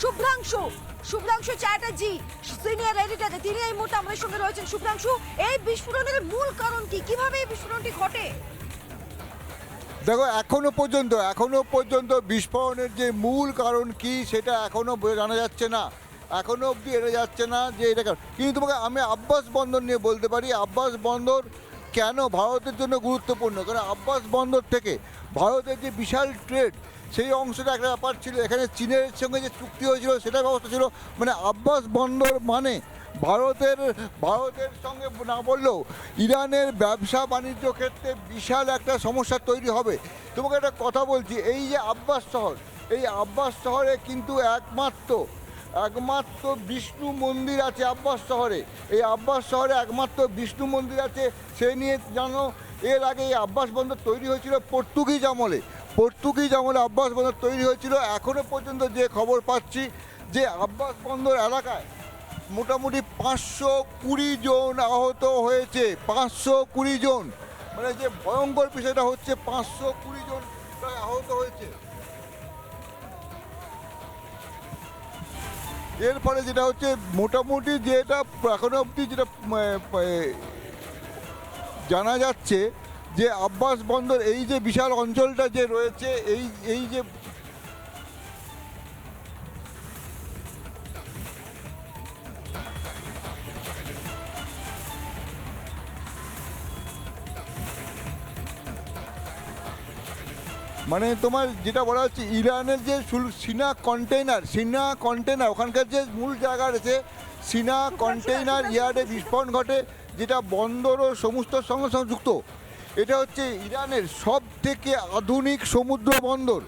Subhrangshu Subhrangshu Chatterjee senior editor তিনি এই মুহূর্তে আমাদের সঙ্গে রয়েছেন। শুভ্রাংশু, এই বিস্ফোরণের মূল কারণ কি? কীভাবে এই বিস্ফোরণটি ঘটে? দেখো, এখনও পর্যন্ত এখনও পর্যন্ত বিস্ফোরণের যে মূল কারণ কি, সেটা এখনও জানা যাচ্ছে না। এখনও অবধি এটা যাচ্ছে না যে এটা। কিন্তু তোমাকে আমি আব্বাস বন্দর নিয়ে বলতে পারি, আব্বাস বন্দর কেন ভারতের জন্য গুরুত্বপূর্ণ? কারণ আব্বাস বন্দর থেকে ভারতের যে বিশাল ট্রেড সেই অংশটা একটা ব্যাপার ছিল। এখানে চীনের সঙ্গে যে চুক্তি হয়েছিল সেটা ব্যবস্থা ছিল। মানে আব্বাস বন্দর মানে ভারতের ভারতের সঙ্গে না বললেও ইরানের ব্যবসা বাণিজ্য ক্ষেত্রে বিশাল একটা সমস্যা তৈরি হবে। তোমাকে একটা কথা বলছি, এই যে আব্বাস শহর, এই আব্বাস শহরে কিন্তু একমাত্র একমাত্র বিষ্ণু মন্দির আছে আব্বাস শহরে। এই আব্বাস শহরে একমাত্র বিষ্ণু মন্দির আছে, সে নিয়ে জানো এর আগে এই আব্বাস বন্দর তৈরি হয়েছিল পর্তুগিজ আমলে। পর্তুগিজ আমলে আব্বাস বন্দর তৈরি হয়েছিল। এখনও পর্যন্ত যে খবর পাচ্ছি যে আব্বাস বন্দর এলাকায় মোটামুটি পাঁচশো কুড়ি জন আহত হয়েছে। পাঁচশো কুড়ি জন। মানে যে ভয়ঙ্কর বিষয়টা হচ্ছে পাঁচশো কুড়ি জন প্রায় আহত হয়েছে। এর ফলে যেটা হচ্ছে মোটামুটি যেটা এখনও অবধি যেটা জানা যাচ্ছে যে আব্বাস বন্দর এই যে বিশাল অঞ্চলটা যে রয়েছে এই এই যে মানে তোমার যেটা বলা হচ্ছে ইরানের যে সিনা কন্টেইনার সিনা কন্টেইনার ওখানকার যে মূল জায়গা রয়েছে সিনা কন্টেইনার ইয়ার্ডে বিস্ফোরণ ঘটে। যেটা বন্দর ও সমস্ত সঙ্গে সঙ্গে যুক্ত এটা হচ্ছে ইরানের সব থেকে আধুনিক সমুদ্র বন্দর।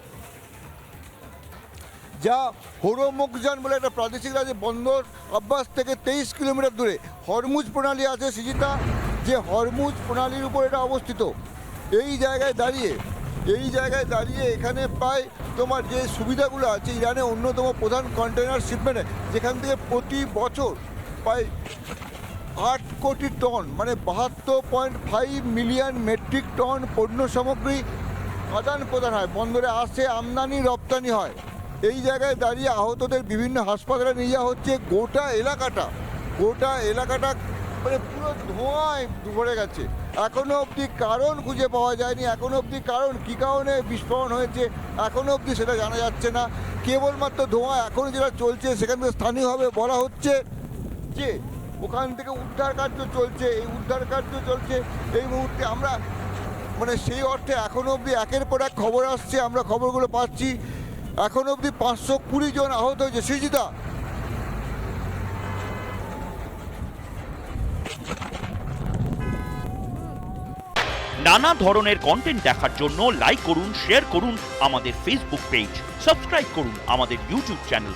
যা হোরোমুখজান বলে একটা প্রাদেশিক রাজ্য বন্দর। আব্বাস থেকে তেইশ কিলোমিটার দূরে। হরমুজ প্রণালী আছে সিজিতা যে হরমুজ প্রণালীর উপর এটা অবস্থিত। এই জায়গায় দাঁড়িয়ে, এই জায়গায় দাঁড়িয়ে এখানে প্রায় তোমার যে সুবিধাগুলো আছে ইরানে অন্যতম প্রধান কন্টেনার শিপমেন্টে যেখান থেকে প্রতি বছর প্রায় আট কোটি টন মানে বাহাত্তর point five million metric ton পণ্য সামগ্রী আদান প্রদান হয়। বন্দরে আসে, আমদানি, রপ্তানি হয়। এই জায়গায় দাঁড়িয়ে আহতদের বিভিন্ন হাসপাতালে নিয়ে যাওয়া হচ্ছে। গোটা এলাকাটা গোটা এলাকাটা মানে পুরো ধোঁয়ায় ভরে গেছে। এখনও অবধি কারণ খুঁজে পাওয়া যায়নি। এখনও অবধি কারণ কী কারণে বিস্ফোরণ হয়েছে এখনও অবধি সেটা জানা যাচ্ছে না। কেবলমাত্র ধোঁয়া এখন যেটা চলছে, সেখান থেকে স্থানীয়ভাবে বলা হচ্ছে যে ওখান থেকে উদ্ধার কার্য চলছে, এই উদ্ধার কার্য চলছে। এই মুহূর্তে আমরা মানে সেই অর্থে এখনও অবধি একের পর এক খবর আসছে, আমরা খবরগুলো পাচ্ছি। এখনও অবধি পাঁচশো কুড়ি জন আহত হয়েছে। সৃজিতা, নানা ধরনের কন্টেন্ট দেখার জন্য লাইক করুন শেয়ার করুন আমাদের ফেসবুক পেজ সাবস্ক্রাইব করুন আমাদের ইউটিউব চ্যানেল